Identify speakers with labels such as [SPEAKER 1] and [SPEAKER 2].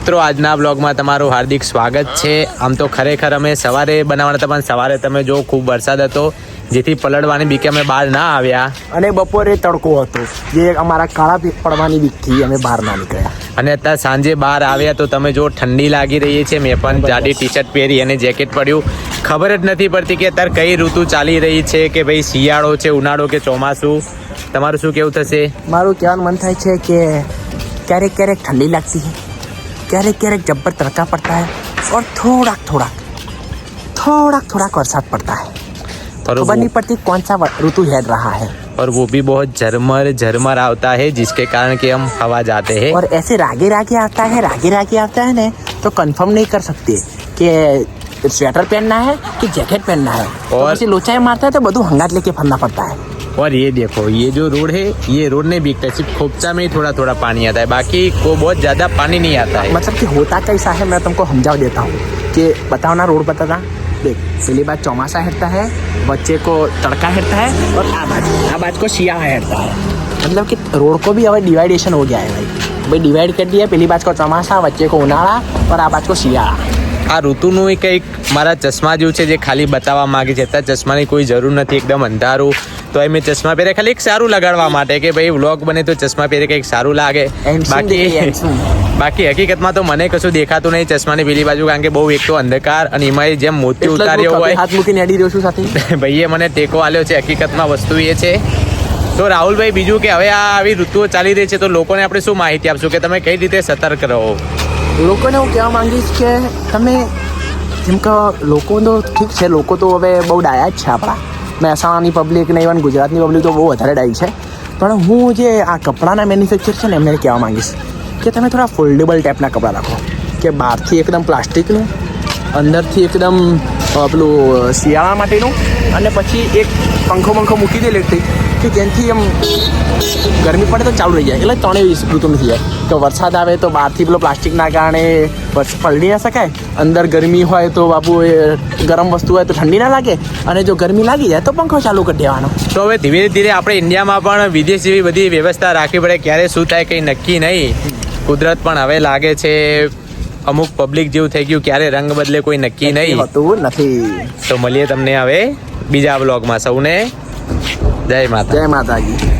[SPEAKER 1] મિત્રો આજના બ્લોગમાં તમારું હાર્દિક સ્વાગત છે. આમ તો ખરેખર અમે સવારે બનાવવાના હતા પણ સવારે તમે જો ખૂબ વરસાદ હતો જેથી પલળવાની બીકે અમે બહાર ના આવ્યા.
[SPEAKER 2] અને બપોરે તડકો હતો જે અમારા કાળા પડવાની બીકથી અમે બહાર ના નીકળ્યા.
[SPEAKER 1] અને અત્યારે સાંજે બહાર આવ્યા તો તમે જો ઠંડી લાગી રહી છે. મેં પણ જાડી ટી શર્ટ પહેરી અને જેકેટ પડ્યું. ખબર જ નથી પડતી કે અત્યારે કઈ ઋતુ ચાલી રહી છે કે ભાઈ શિયાળો છે ઉનાળો કે ચોમાસું. તમારું શું કેવું થશે?
[SPEAKER 2] મારું કહેવાનું મન થાય છે કે ક્યારેક ક્યારેક ઠંડી લાગતી है क्यारे क्यारेक जब्बर तड़का पड़ता है और थोड़ा थोड़ा थोड़ा थोड़ा बरसात पड़ता है। और
[SPEAKER 1] तो
[SPEAKER 2] बनी पड़ती कौन सा ऋतु हेड रहा है।
[SPEAKER 1] और वो भी बहुत झरमर झरमर आता है जिसके कारण कि हम हवा जाते हैं।
[SPEAKER 2] और ऐसे रागे रागे आता है रागे रागे आता है ना तो कंफर्म नहीं कर सकते कि स्वेटर पहनना है कि जैकेट पहनना है। तो
[SPEAKER 1] और
[SPEAKER 2] तो लोचाई मारता है तो बधु हंगाट लेके फरना पड़ता है।
[SPEAKER 1] और ये देखो ये जो रोड है ये रोड नहीं बिकता है सिर्फ खोपचा में ही थोड़ा थोड़ा पानी आता है बाकी को बहुत ज्यादा पानी नहीं आता है
[SPEAKER 2] मतलब कि होता कैसा है मैं तुमको समझाव देता हूँ कि बताओ ना रोड बताता देख पहली बात चौमासा हेरता है बच्चे को तड़का हेरता है और आ बाज आ बाज को शिया हेरता है मतलब कि रोड को भी अब डिवाइडेशन हो गया है भाई भाई डिवाइड कर दिया पहली बात को चौमासा बच्चे को उनाड़ा और आ बाज को शियाळा
[SPEAKER 1] આ ઋતુનું ય કંઈક મારા ચશ્મા જેવું છે જે ખાલી બતાવવા માંગે છે અત્યારે ચશ્માની કોઈ જરૂર નથી એકદમ અંધારું તો એ મેં ચશ્મા પહેરે ખાલી એક સારું લગાડવા માટે કે ભાઈ વ્લોગ બને તો ચશ્મા પહેરે કંઈક સારું લાગે. બાકી બાકી હકીકતમાં તો મને કશું દેખાતું નહીં ચશ્માની પેલી બાજુ કારણ કે બહુ એક તો અંધકાર અને એમાં જેમ મોતી ઉતાર્યો હોય.
[SPEAKER 2] હાથ મૂકીને અડી રહ્યો છું સાથે?
[SPEAKER 1] ભાઈએ મને ટેકો આલ્યો છે હકીકતમાં વસ્તુ એ છે. તો રાહુલભાઈ બીજું કે હવે આ આવી ઋતુઓ ચાલી રહી છે તો લોકોને આપણે શું માહિતી આપશું? કે તમે કઈ રીતે સતર્ક રહો?
[SPEAKER 2] લોકોને હું કહેવા માંગીશ કે તમે જેમ કે લોકો તો ઠીક છે લોકો તો હવે બહુ ડાયા જ છે આપણા. મહેસાણાની પબ્લિક ને ઇવન ગુજરાતની પબ્લિક તો બહુ વધારે ડાઈ છે. પણ હું જે આ કપડાના મેન્યુફેક્ચર છે ને એમને કહેવા માંગીશ કે તમે થોડા ફોલ્ડેબલ ટાઈપના કપડાં રાખો. કે બહારથી એકદમ પ્લાસ્ટિકનું, અંદરથી એકદમ પેલું, શિયાળા માટેનું, અને પછી એક પંખો પંખો મૂકી દે ઇલેક્ટ્રિક કે જેનાથી એમ ગરમી પડે તો ચાલુ રહી જાય. એટલે ત્રણેય ઋતુ નથી જાય. કે વરસાદ આવે તો બહારથી પેલો પ્લાસ્ટિકના કારણે પલળી ના શકાય. અંદર ગરમી હોય તો બાપુ એ ગરમ વસ્તુ હોય તો ઠંડી ના લાગે. અને જો ગરમી લાગી જાય તો પંખો ચાલુ કરી દેવાનો.
[SPEAKER 1] તો હવે ધીરે ધીરે આપણે ઇન્ડિયામાં પણ વિદેશ જેવી બધી વ્યવસ્થા રાખવી પડે. ક્યારે શું થાય કંઈ નક્કી નહીં. કુદરત પણ હવે લાગે છે અમુક પબ્લિક જેવું થઈ ગયું. ક્યારે રંગ બદલે કોઈ નક્કી નહીં.
[SPEAKER 2] હોતું નથી.
[SPEAKER 1] તો મળીએ તમને હવે બીજા બ્લોગમાં સૌને. જય માતા.
[SPEAKER 2] જય માતાજી.